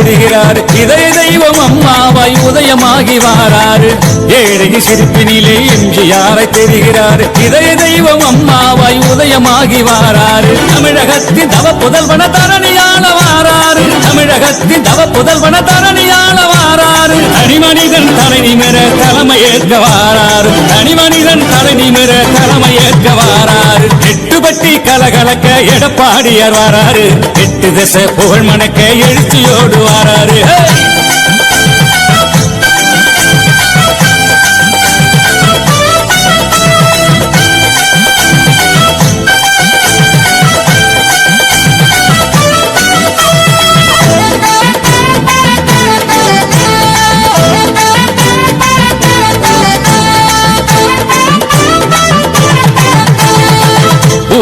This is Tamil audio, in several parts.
தெரிகிறார் இதய தெய்வம் அம்மாவாய் உதயமாகி வாராறு ஏழகி சிரிப்பினிலே எம்ஜிஆரை தெரிகிறார் இதய தெய்வம் அம்மாவாய் உதயமாகி வாராரு. தமிழகத்தின் தவ புதல்வன தரணியாள வாராரு. தமிழகத்தின் தவ புதல்வன தரணியாள வாராரு. தனிமனிதன் தலை நிமிர தலைமையேற்க வாராரு. தனிமனிதன் தலை நிமிர தலைமையேற்க வாராரு. எட்டுப்பட்டி கலகலக்க எடப்பாடியார் வாராரு. எட்டு திசை புகழ் மணக்க எழுச்சியோடு வாராரு.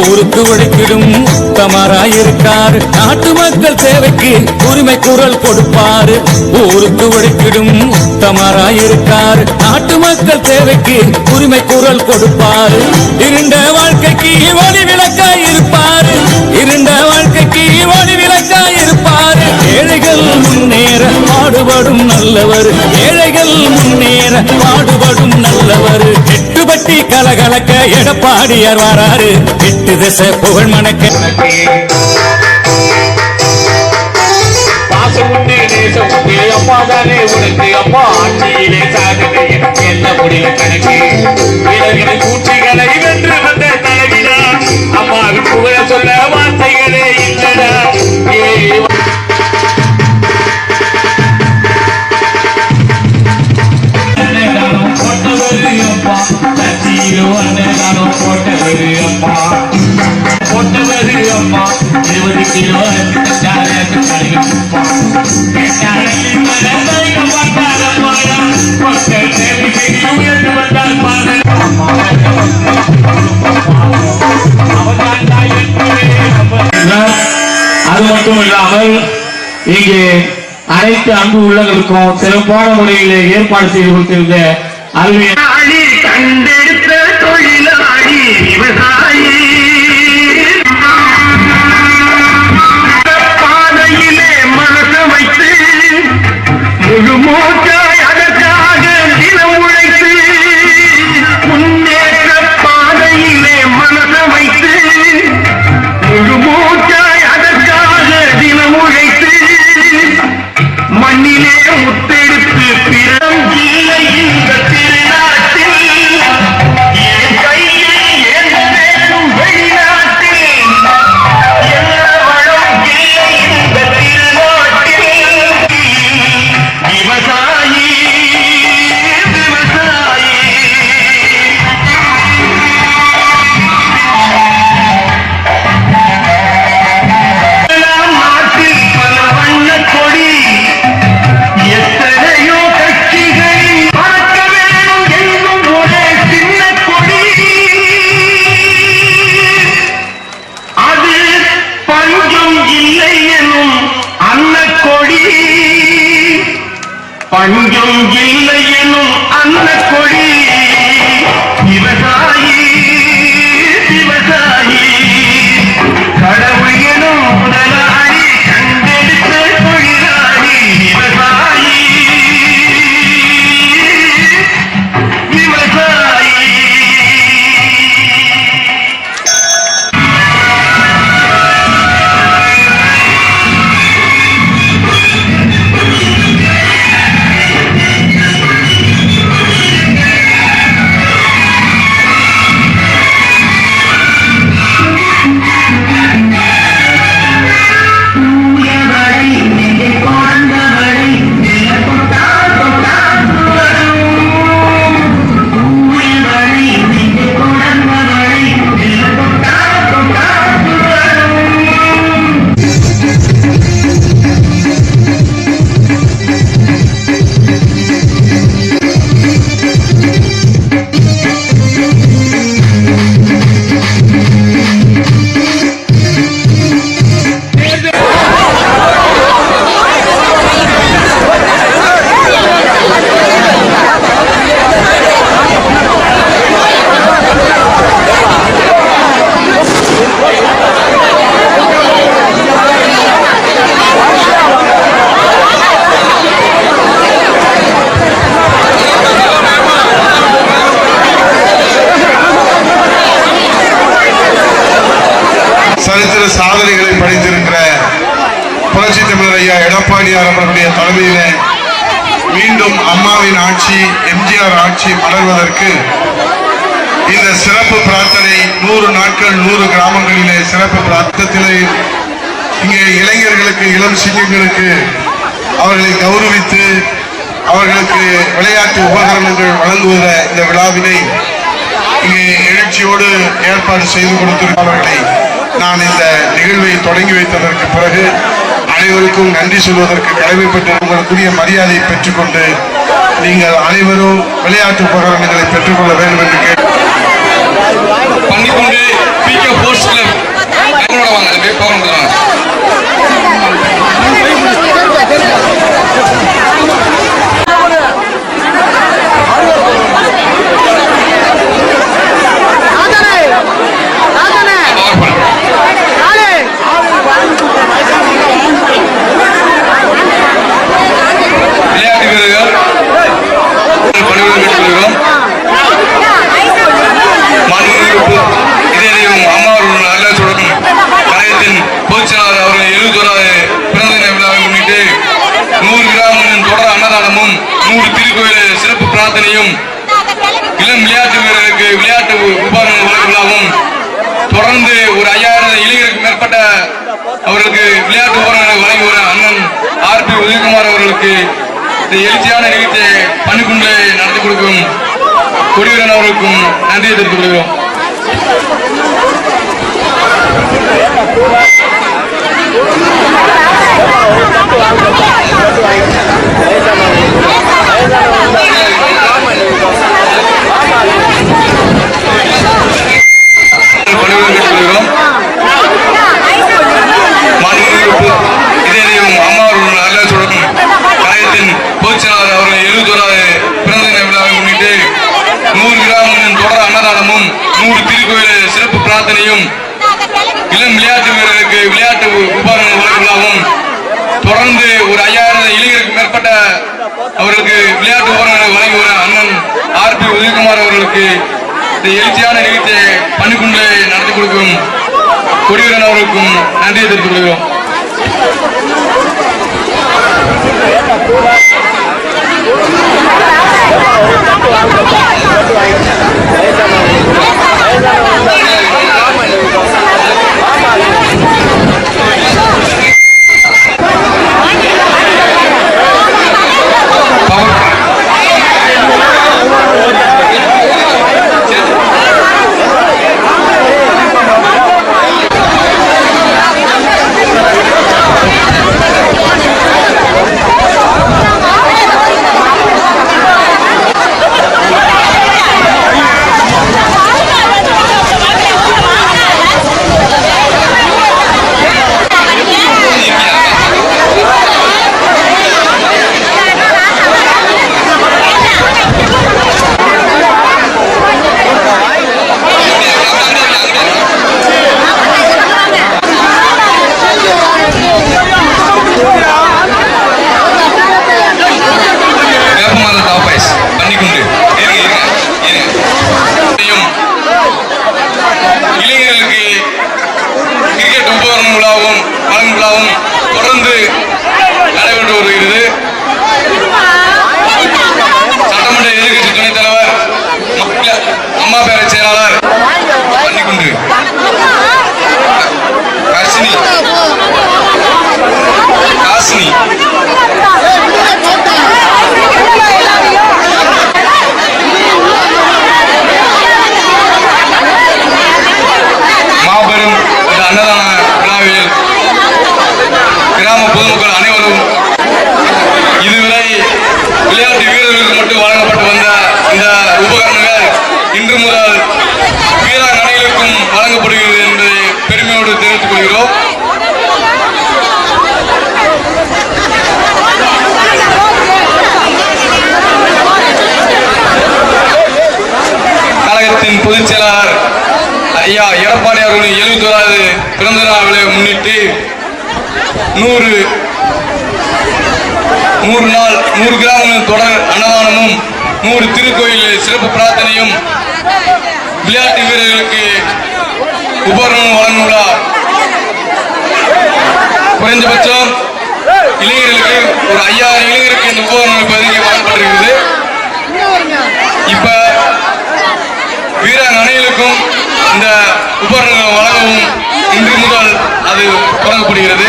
ஊருக்கு உழைக்கிடும் உத்தமராயிருக்காரு. நாட்டு மக்கள் தேவைக்கு உரிமை குரல் கொடுப்பாரு. ஊருக்கு உழைக்கிடும் உத்தமராயிருக்காரு. நாட்டு மக்கள் தேவைக்கு உரிமை குரல் கொடுப்பாரு. இருண்ட வாழ்க்கைக்கு ஒளி விளக்காய் இருப்பாரு இருண்ட வாழ்க்கைக்கு ஒளி விளக்காய் இருப்பாரு ஏழைகள் முன்னேற பாடுபடும் நல்லவர். ஏழைகள் எட்டுப்பட்டி கலகலக்க எடப்பாடியார் வராரு. எட்டு திசை புகழ் மணக்க. பாசம் அப்பா தானே உனக்கு. அப்பா ஆட்சியிலே சாதனை என்ன முடியல கணக்கு? இளவினை கூற்றிகளை அவதான் தாய் என்பதே நம்ம அது மட்டும் இல்லாமல் இங்கே அனைத்து அன்பு உள்ளங்களுக்கும் சிறப்பான முறையிலே ஏற்பாடு செய்து கொடுத்திருந்த அருமையான தொழிலாளி விவசாயி. இந்த சிறப்பு பிரார்த்தனை நூறு நாட்கள் நூறு கிராமங்களிலே சிறப்பு பிரார்த்தத்திலே இங்கே இளைஞர்களுக்கு இளம் சிங்கங்களுக்கு அவர்களை கௌரவித்து அவர்களுக்கு விளையாட்டு உபகரணங்கள் வழங்குகிற இந்த விழாவினை இங்கே எழுச்சியோடு ஏற்பாடு செய்து கொடுத்திருப்பவர்களை நான் இந்த நிகழ்வை தொடங்கி வைத்ததற்கு பிறகு அனைவருக்கும் நன்றி சொல்வதற்கு கடமைப்பட்டு உங்களுக்குரிய மரியாதையை பெற்றுக்கொண்டு நீங்கள் அனைவரும் விளையாட்டு உபகரணங்களை பெற்றுக்கொள்ள வேண்டும் என்று கேட்டு பண்ணிக்கொண்டு பிகே ஸ்போர்ட்ஸ் கிளப் வாங்க அது விழாவில் கிராம பொதுமக்கள் அனைவரும் இதுவரை விளையாட்டு வீரர்களுக்கு மட்டும் வழங்கப்பட்டு வந்த இந்த உபகரணங்கள் இன்று முதல் வீராங்கனைகளுக்கும் வழங்கப்படுகிறது என்பதை பெருமையோடு தெரிவித்துக் கொள்கிறோம். கழகத்தின் பொதுச் செயலாளர் ஐயா எடப்பாடி அவருடைய எழுபத்தோராவது பிறந்த நாளை முன்னிட்டு நூறு நூறு நாள் நூறு கிராமங்களின் தொடர் அன்னதானமும் நூறு திருக்கோயில் சிறப்பு பிரார்த்தனையும் விளையாட்டு வீரர்களுக்கு உபகரணம் வழங்கும் விழா குறைந்தபட்சம் இளைஞர்களுக்கு ஒரு ஐயாயிரம் இளைஞருக்கு இந்த உபகரணங்கள் பகுதிக்கு வழங்கப்பட்டிருக்கிறது இப்ப வீராங்கனைகளுக்கும் இந்த உபகரணங்கள் வழங்கவும் இன்று முதல் அது தொடங்கப்படுகிறது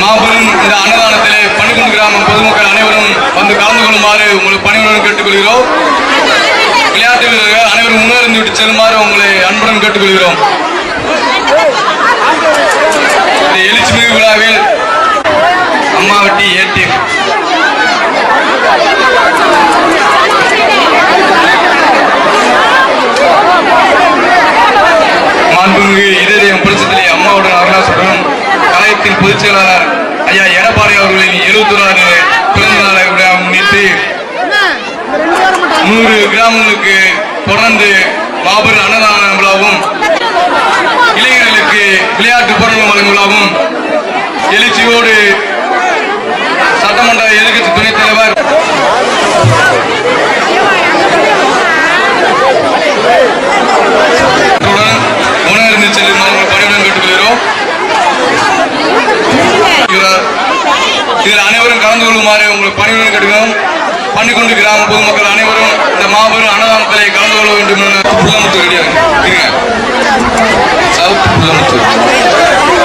மாபெரும் இந்த அன்னதானத்திலே பன்னிக்குண்டு கிராம பொதுமக்கள் அனைவரும் வந்து கலந்து கொள்ளுமாறு உங்களுக்கு பணிவுடன் கேட்டுக்கொள்கிறோம். விளையாட்டு வீரர்கள் அனைவரும் உணர்ந்து விட்டு செல்லுமாறு உங்களை அன்புடன் கேட்டுக்கொள்கிறோம். இந்த எழுச்சிமிகு விழாவில் அம்மாவட்டி ஏடிஎம் மாண்புமிகு இதயம் புரட்சத்திலே அம்மாவுடன் அருணாசுடன் கலையத்தின் பொதுச் செயலாளர் எடப்பாடி அவர்களின் எழுபத்தொராறு பிறந்த நாளை விழா முன்னிட்டு நூறு கிராமங்களுக்கு தொடர்ந்து மாபெரும் அன்னதான விழாவும் இளைஞர்களுக்கு விளையாட்டு பொருள் வழங்கும் விழாவும் எழுச்சியோடு சட்டமன்ற எதிர்கட்சி துணைத் தலைவர் உடன் உணர்ந்து செல்லுமாறு உங்கள் பணியுடன் கேட்டுக்கொள்கிறோம் இவர் இதில் அனைவரும் கலந்து கொள்ளுமாறு உங்களுக்கு பணியுடன் கிடைக்கும் பன்னிக்குண்டு கிராம பொதுமக்கள் அனைவரும் இந்த மாபெரும் அன்னதானத்திலே கலந்து கொள்ள வேண்டும் என புள்ளமுத்து ரெடியாக சவுத் புள்ளமுத்து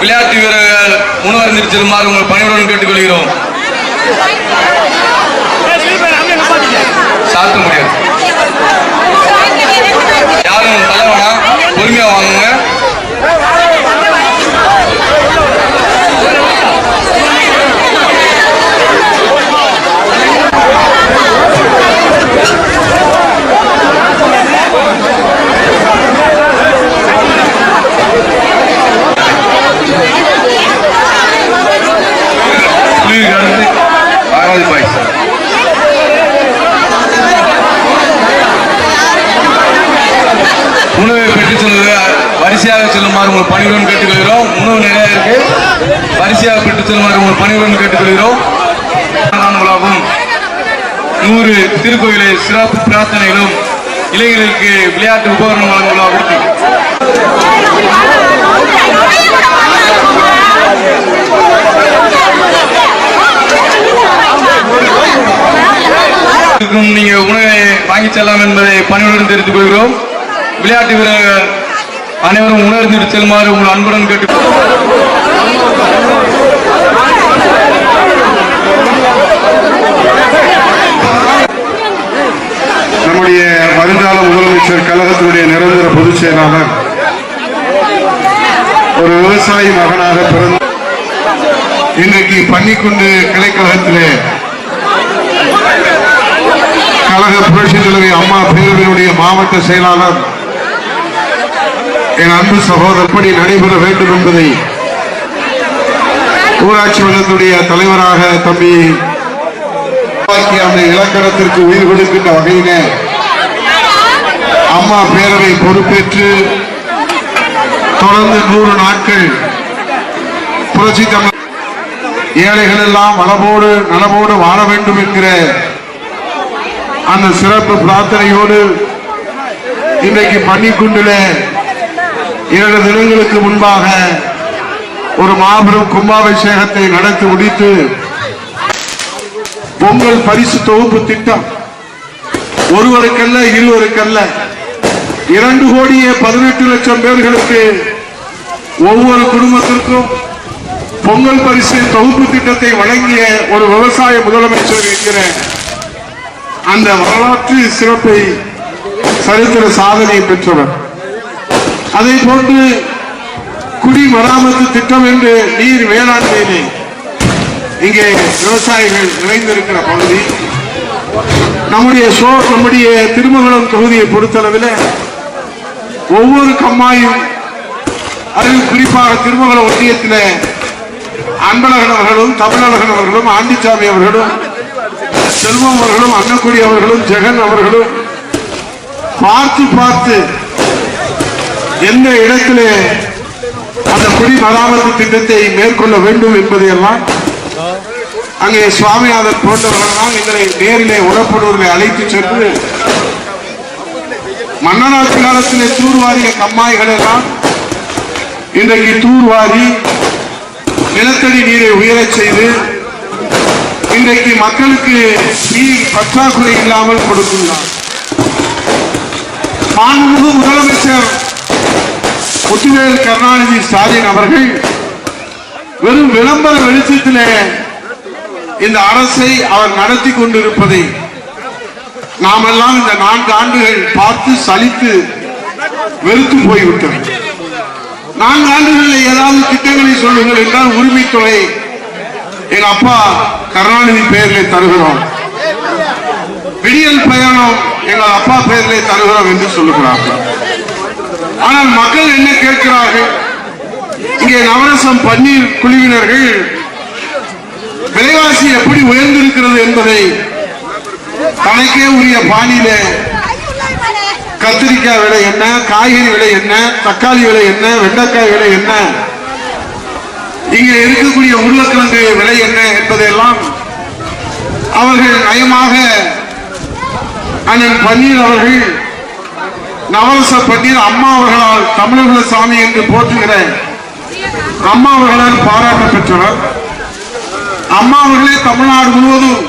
விளையாட்டு வீரர்கள் உணவருந்திருச்சிருமாறு உங்கள் பணியுடன் கேட்டுக்கொள்கிறோம். சாத்த முடியாது. யாரும் தலைவனா? பொறுமையா வாங்குங்க புலிகளுக்கு அடுத்து ஆகாதி பாய்ஸ் உணவை பெற்றுச் செல்வது வரிசையாக செல்லுமாறு உங்கள் பணிவுடன் கேட்டுக்கொள்கிறோம் உணவு நிறைய இருக்கு வரிசையாக பெற்றுச் செல்லுமாறு உங்கள் பணிவுடன் கேட்டுக்கொள்கிறோம் அன்னதான விழாவும் நூறு திருக்கோயிலை சிறப்பு பிரார்த்தனைகளும் இளைஞர்களுக்கு விளையாட்டு உபகரணம் வழங்கும் விழாவும் நீங்க உணவை வாங்கி செல்லலாம் என்பதை பணியுடன் தெரிவித்துக் கொள்கிறோம். விளையாட்டு வீரர்கள் அனைவரும் உணர்ந்து செல்லுமாறு உங்கள் அன்புடன் கேட்டு நம்முடைய வருங்கால முதலமைச்சர் கழகத்தினுடைய நிரந்தர பொதுச் செயலாளர் ஒரு விவசாயி மகனாக பிறந்த இன்றைக்கு பன்னிக்குண்டு கிளைக்கழகத்திலே கழக புரட்சி தலைவி அம்மா பேரவையினுடைய மாவட்ட செயலாளர் என் அன்பு சகோதரர் படி நடைபெற வேண்டும் என்பதை ஊராட்சி மன்றத்துடைய தலைவராக தம்பி அந்த இலக்கணத்திற்கு உயிர் கொடுக்கின்ற வகையினர் அம்மா பேரவை பொறுப்பேற்று தொடர்ந்து நூறு நாட்கள் புரட்சி தமிழ் ஏழைகள் எல்லாம் வளமோடு நலமோடு வாழ வேண்டும் என்கிற அந்த சிறப்பு பிரார்த்தனையோடு இன்றைக்கு பன்னிக்குண்டில இரண்டு தினங்களுக்கு முன்பாக ஒரு மாபெரும் கும்பாபிஷேகத்தை நடத்தி முடித்து பொங்கல் பரிசு தொகுப்பு திட்டம் ஒருவருக்கல்ல இருவருக்கல்ல இரண்டு கோடியே பதினெட்டு லட்சம் பேர்களுக்கு ஒவ்வொரு குடும்பத்திற்கும் பொங்கல் பரிசு தொகுப்பு திட்டத்தை வழங்கிய ஒரு விவசாய முதலமைச்சர் என்கிற அந்த வரலாற்று சிறப்பை சரித்திர சாதனை பெற்றவர். அதை போன்று குடிமராமத்து திட்டம் என்று நீர் வேளாண்மையிலே இங்கே விவசாயிகள் நிறைந்திருக்கிற பகுதி. நம்முடைய சோ நம்முடைய திருமங்கலம் தொகுதியை பொறுத்தளவில் ஒவ்வொரு கம்மாயும் அதில் குறிப்பாக திருமங்கல ஒன்றியத்திலே அன்பழகன் அவர்களும் தமிழழகன் அவர்களும் ஆண்டிச்சாமி அவர்களும் செல்வம் அவர்களும் அன்னக்குடி அவர்களும் ஜெகன் அவர்களும் பார்த்து பார்த்து எந்த இடத்திலே அந்த குடி மராமத்து திட்டத்தை மேற்கொள்ள வேண்டும் என்பதையெல்லாம் அங்கே சுவாமிநாதன் போன்றவர்கள் எங்களை நேரிலே உணப்படுவதை அழைத்து சென்று மன்னனாட்சி காலத்திலே தூர்வாரிய கம்மாய்கள் எல்லாம் இன்றைக்கு தூர்வாரி நிலத்தடி நீரை உயரச் செய்து இன்றைக்கு மக்களுக்கு நீர் பற்றாக்குறை இல்லாமல் கொடுக்கின்றார். மாண்புமிகு முதலமைச்சர் முத்துவேல் கருணாநிதி ஸ்டாலின் அவர்கள் வெறும் விளம்பர வெளிச்சத்திலே இந்த அரசை அவர் நடத்தி கொண்டிருப்பதை நாமெல்லாம் இந்த நான்கு ஆண்டுகள் பார்த்து சலித்து வெறுத்து போய்விட்டோம். நான்கு ஆண்டுகளில் ஏதாவது திட்டங்களை சொல்லுங்கள் என்றால் உரிமைத்தொகை எங்க அப்பா கருணாநிதி பெயரில் தருகிறோம். விடியல் பயணம் எங்கள் அப்பா பெயரிலே தருகிறோம் என்று சொல்லுகிறார்கள். ஆனால் மக்கள் என்ன கேட்கிறார்கள்? இங்கே நவரசம் பன்னீர் குழுவினர்கள் விலைவாசி எப்படி உயர்ந்திருக்கிறது என்பதை தனக்கே உரிய பாணியில கத்திரிக்காய் விலை என்ன காய்கறி விலை என்ன தக்காளி விலை என்ன வெண்டைக்காய் விலை என்ன? இங்கே இருக்கக்கூடிய உருளைக்கிழங்கு விலை என்ன என்பதையெல்லாம் அவர்கள் நயமாக அண்ணன் பன்னீர் அவர்கள் நவரச பன்னீர் அம்மா அவர்களால் தமிழக சாமி என்று போற்றுகிற அம்மா அவர்களால் பாராட்ட பெற்றவர். அம்மா அவர்களே தமிழ்நாடு முழுவதும்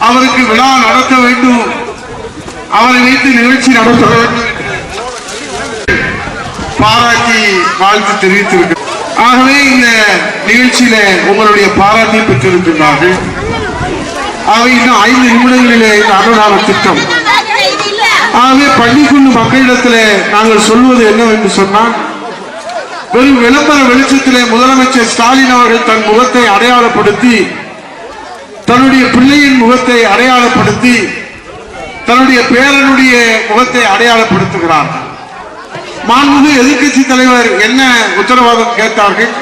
அவருக்கு விழா நடத்த வேண்டும். அவரை வைத்து நிகழ்ச்சி நடத்த வேண்டும். பாராட்டி வாழ்த்து தெரிவித்திருக்கிறார் ஆகவே இந்த நிகழ்ச்சியில உங்களுடைய பாராட்டி பெற்றிருக்கிறார்கள் ஆகவே இன்னும் ஐந்து நிமிடங்களிலே இந்த அன்னதான திட்டம். ஆகவே பள்ளிக்குண்டு மக்களிடத்தில் நாங்கள் சொல்வது என்னவென்று சொன்னால் வெறும் விளம்பர வெளிச்சத்திலே முதலமைச்சர் ஸ்டாலின் அவர்கள் தன் முகத்தை அடையாளப்படுத்தி தன்னுடைய பிள்ளையின் முகத்தை அடையாளப்படுத்தி தன்னுடைய பேரனுடைய முகத்தை அடையாளப்படுத்துகிறார். மாண்புமிகு எதிர்க்கட்சி தலைவர் என்ன உத்தரவாதம் கேட்டார்கள்?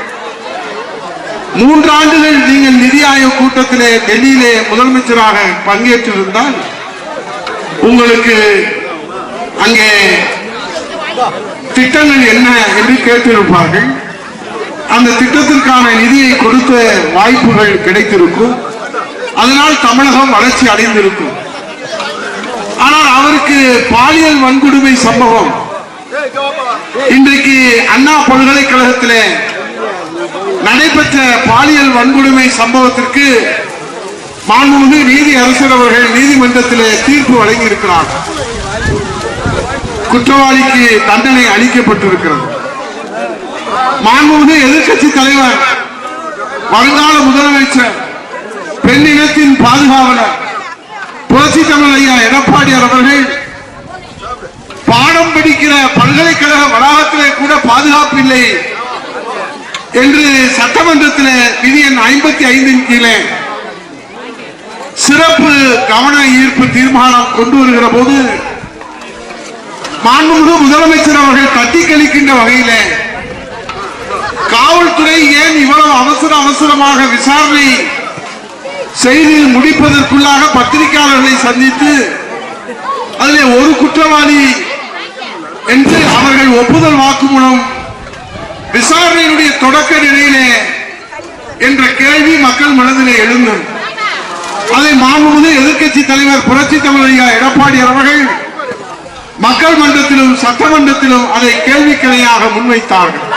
மூன்றாண்டுகள் நீங்கள் நிதி ஆயோக் கூட்டத்திலே டெல்லியிலே முதலமைச்சராக பங்கேற்றிருந்தால் உங்களுக்கு அங்கே திட்டங்கள் என்ன என்று கேட்டிருப்பார்கள். அந்த திட்டத்திற்கான நிதியை கொடுத்த வாய்ப்புகள் கிடைத்திருக்கும். அதனால் தமிழகம் வளர்ச்சி அடைந்திருக்கும். ஆனால் அவருக்கு பாலியல் வன்கொடுமை சம்பவம். இன்றைக்கு அண்ணா பல்கலைக்கழகத்திலே நடைபெற்ற பாலியல் வன்கொடுமை சம்பவத்திற்கு மாண்புமிகு நீதி அரசர் அவர்கள் நீதிமன்றத்திலே தீர்ப்பு வழங்கியிருக்கிறார். குற்றவாளிக்கு தண்டனை அளிக்கப்பட்டிருக்கிறது. மாண்புமிகு எதிர்க்கட்சி தலைவர் வருங்கால முதலமைச்சர் பெண்ணினத்தின் பாதுகாவலர் புரட்சி தமிழ் ஐயா எடப்பாடியார் அவர்கள் பாடம் படிக்கிற பல்கலைக்கழக வளாகத்திலே கூட பாதுகாப்பு இல்லை என்று சட்டமன்றத்தில் விதி எண் ஐம்பத்தி ஐந்தின் கீழே சிறப்பு கவன ஈர்ப்பு தீர்மானம் கொண்டு வருகிற போது மாண்புமிகு முதலமைச்சர் அவர்கள் தட்டி கழிக்கின்ற வகையிலே காவல்துறை ஏன் இவ்வளவு அவசர அவசரமாக விசாரணை செய்து முடிப்பதற்குள்ளாக பத்திரிகையாளர்களை சந்தித்து அதிலே ஒரு குற்றவாளி என்று அவர்கள் ஒப்புதல் வாக்குமூலம் விசாரணையினுடைய தொடக்க நிலையிலே என்ற கேள்வி மக்கள் மனதிலே எழுந்தது. அதை மாண்புமிகு எதிர்க்கட்சி தலைவர் புரட்சி தமிழ் எடப்பாடி அவர்கள் மக்கள் மன்றத்திலும் சட்டமன்றத்திலும் அதை கேள்விக்கிணையாக முன்வைத்தார்கள்.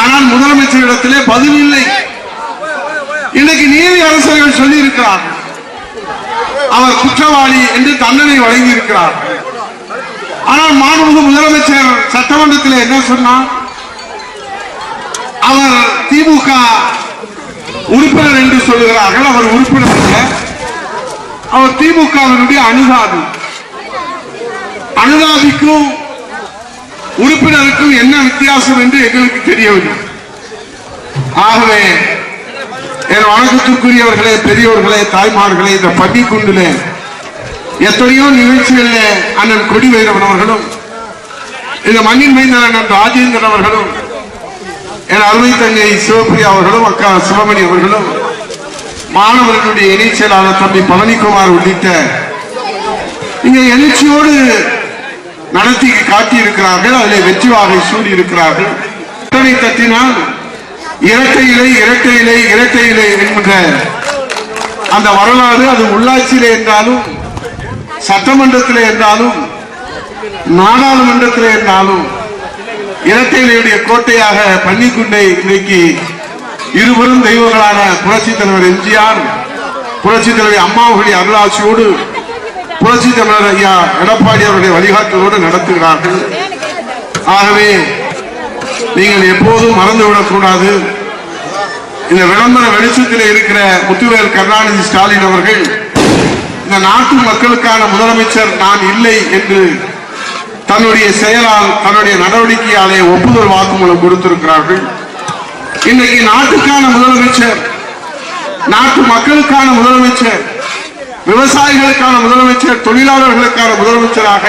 ஆனால் முதலமைச்சரிடத்திலே பதில் இல்லை. இன்னைக்கு நீதி அரசர்கள் சொல்லி இருக்கிறார் அவர் குற்றவாளி என்று தண்டனை வழங்கி இருக்கிறார் ஆனால் மாண்புமிகு முதலமைச்சர் சட்டமன்றத்தில் என்ன சொன்னார்? அவர் திமுக உறுப்பினர் என்று சொல்லுகிறார்கள். அவர் உறுப்பினர் அல்ல. அவர் திமுகவினுடைய அனுதாபி. அனுதாபிக்கும் உறுப்பினருக்கும் என்ன வித்தியாசம் என்று எங்களுக்கு தெரியவில்லை. ஆகவே என் வணக்கத்துக்குரியவர்களே பெரியோர்களே தாய்மார்களே இந்த பள்ளிக்குண்டிலே எத்தனையோ நிகழ்ச்சிகளில் அண்ணன் கொடி வைரவன் அவர்களும் இந்த மண்ணின் மீது அண்ணன் ராஜேந்திரன் அவர்களும் என் அருமை தங்கை சிவபிரியா அவர்களும் அக்கா சிவமணி அவர்களும் மாணவர்களுடைய இணை செயலாளர் தம்பி பழனிக்குமார் உள்ளிட்ட இங்கே எழுச்சியோடு நடத்தி காட்டியிருக்கிறார்கள் அதில் வெற்றி வாகை சூடி இருக்கிறார்கள் தத்தினால் இரட்டை இலை இரட்டை இலை இரட்டை இலை என்கின்ற அந்த வரலாறு அது உள்ளாட்சியிலே என்றாலும் சட்டமன்றத்திலே என்றாலும் நாடாளுமன்றத்திலே என்றாலும் இரட்டையிலையுடைய கோட்டையாக பன்னிக்குண்டை இன்றைக்கு இருவரும் தெய்வங்களான புரட்சி தலைவர் எம்ஜிஆர் புரட்சி தலைவர் அம்மாவுடைய அருளாட்சியோடு புரட்சி தலைவர் ஐயா எடப்பாடி அவருடைய வழிகாட்டலோடு நடத்துகிறார்கள். ஆகவே நீங்கள் எப்போதும் மறந்துவிடக்கூடாது இந்த விளம்பர வெளிச்சத்தில் இருக்கிற முத்துவேல் கருணாநிதி ஸ்டாலின் அவர்கள் இந்த நாட்டு மக்களுக்கான முதலமைச்சர் நான் இல்லை என்று தன்னுடைய செயலால் தன்னுடைய நடவடிக்கையாலே ஒப்புதல் வாக்குமூலம் கொடுத்திருக்கிறார்கள். இன்றைக்கு நாட்டுக்கான முதலமைச்சர் நாட்டு மக்களுக்கான முதலமைச்சர் விவசாயிகளுக்கான முதலமைச்சர் தொழிலாளர்களுக்கான முதலமைச்சராக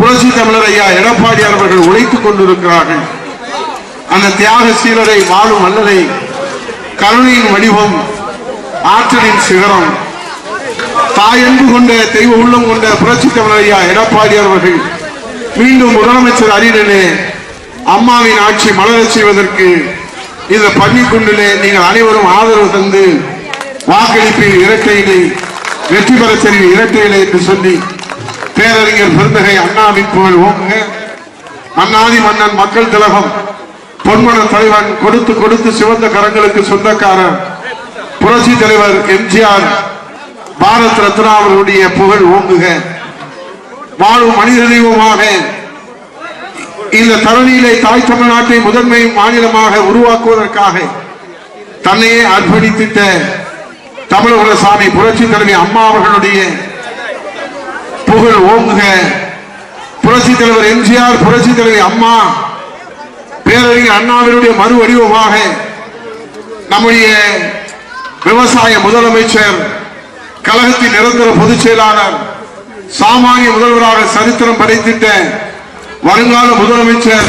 புரட்சி தமிழர் ஐயா எடப்பாடி அவர்கள் உழைத்துக் கொண்டிருக்கிறார்கள். அந்த தியாக சீலரை வாழும் மன்னரை கருணையின் வடிவம் ஆற்றலின் சிகரம். தாயன்பு கொண்ட தெய்வ உள்ளம் கொண்ட புரட்சி தமிழர் ஐயா எடப்பாடி அவர்கள் மீண்டும் முதலமைச்சர் அரியணனே அம்மாவின் ஆட்சி மலரச் செய்வதற்கு இந்த பள்ளிக்குண்டிலே நீங்கள் அனைவரும் ஆதரவு தந்து வாக்களிப்பில் இரட்டையிலே வெற்றி பெற செய்ய இரட்டையிலே என்று சொல்லி பேரறிஞர் பெருந்தகை அண்ணாவின் புகழ் ஓங்குக மன்னாதி மன்னன் மக்கள் திலகம். பொன்மன தலைவன் கொடுத்து கொடுத்து சிவந்த கரங்களுக்கு சொந்தக்காரர். புரட்சி தலைவர் எம்ஜிஆர். பாரத் ரத்னா அவர்களுடைய புகழ் ஓங்குக. வாழும் மனித தெய்வமாக இந்த தரணியிலே தாய் தமிழ்நாட்டை முதன்மை மாநிலமாக உருவாக்குவதற்காக தன்னையே அர்ப்பணித்திட்ட தமிழக சாமி புரட்சி தலைவி அம்மா அவர்களுடைய புகழ் ஓங்குக. புரட்சி தலைவர் எம்ஜிஆர் புரட்சி தலைவர் அம்மா பேரறிஞர் அண்ணாவினுடைய மறு வடிவமாக நம்முடைய விவசாய முதலமைச்சர் கழகத்தின் நிரந்தர பொதுச் செயலாளர் சாமானிய முதல்வராக சரித்திரம் படைத்திட்ட வருங்கால முதலமைச்சர்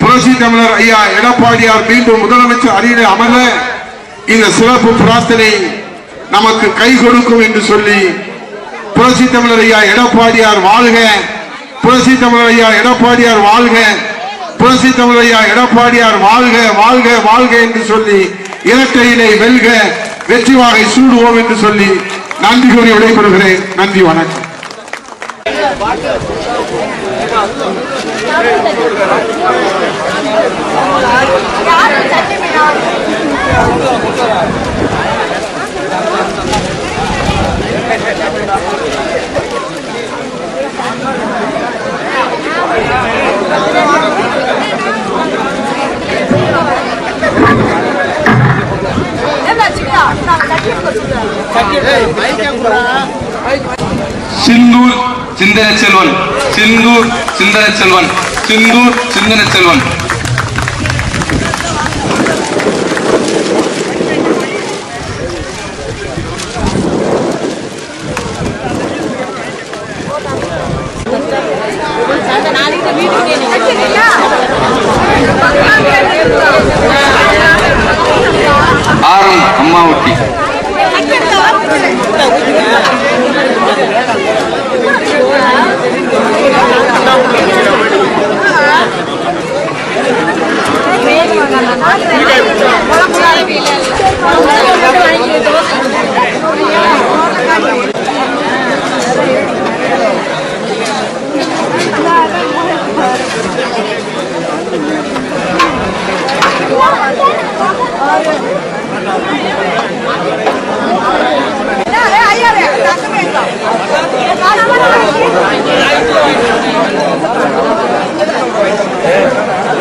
புரட்சி தமிழர் ஐயா எடப்பாடியார் மீண்டும் முதலமைச்சர் அரியணை அமர இந்த சிறப்பு பிரார்த்தனை நமக்கு கை கொடுக்கும் என்று சொல்லி புரட்சி தமிழர் ஐயா எடப்பாடியார் வாழ்க. புரட்சி தமிழர் ஐயா எடப்பாடியார் வாழ்க. புரட்சி தமிழர் ஐயா எடப்பாடியார் வாழ்க வாழ்க வாழ்க என்று சொல்லி இரட்டையினை வெல்க. வெற்றி வாகை சூடுவோம் என்று சொல்லி நன்றி கூறி விடைபெறுகிறேன். நன்றி வணக்கம். சிந்தூர் சிந்தன செல்வன் சிந்தூர் சிந்தன செல்வன் சிந்தூர் சிந்தன செல்வன் ஆரம் அம்மாவட்டி. Yeah.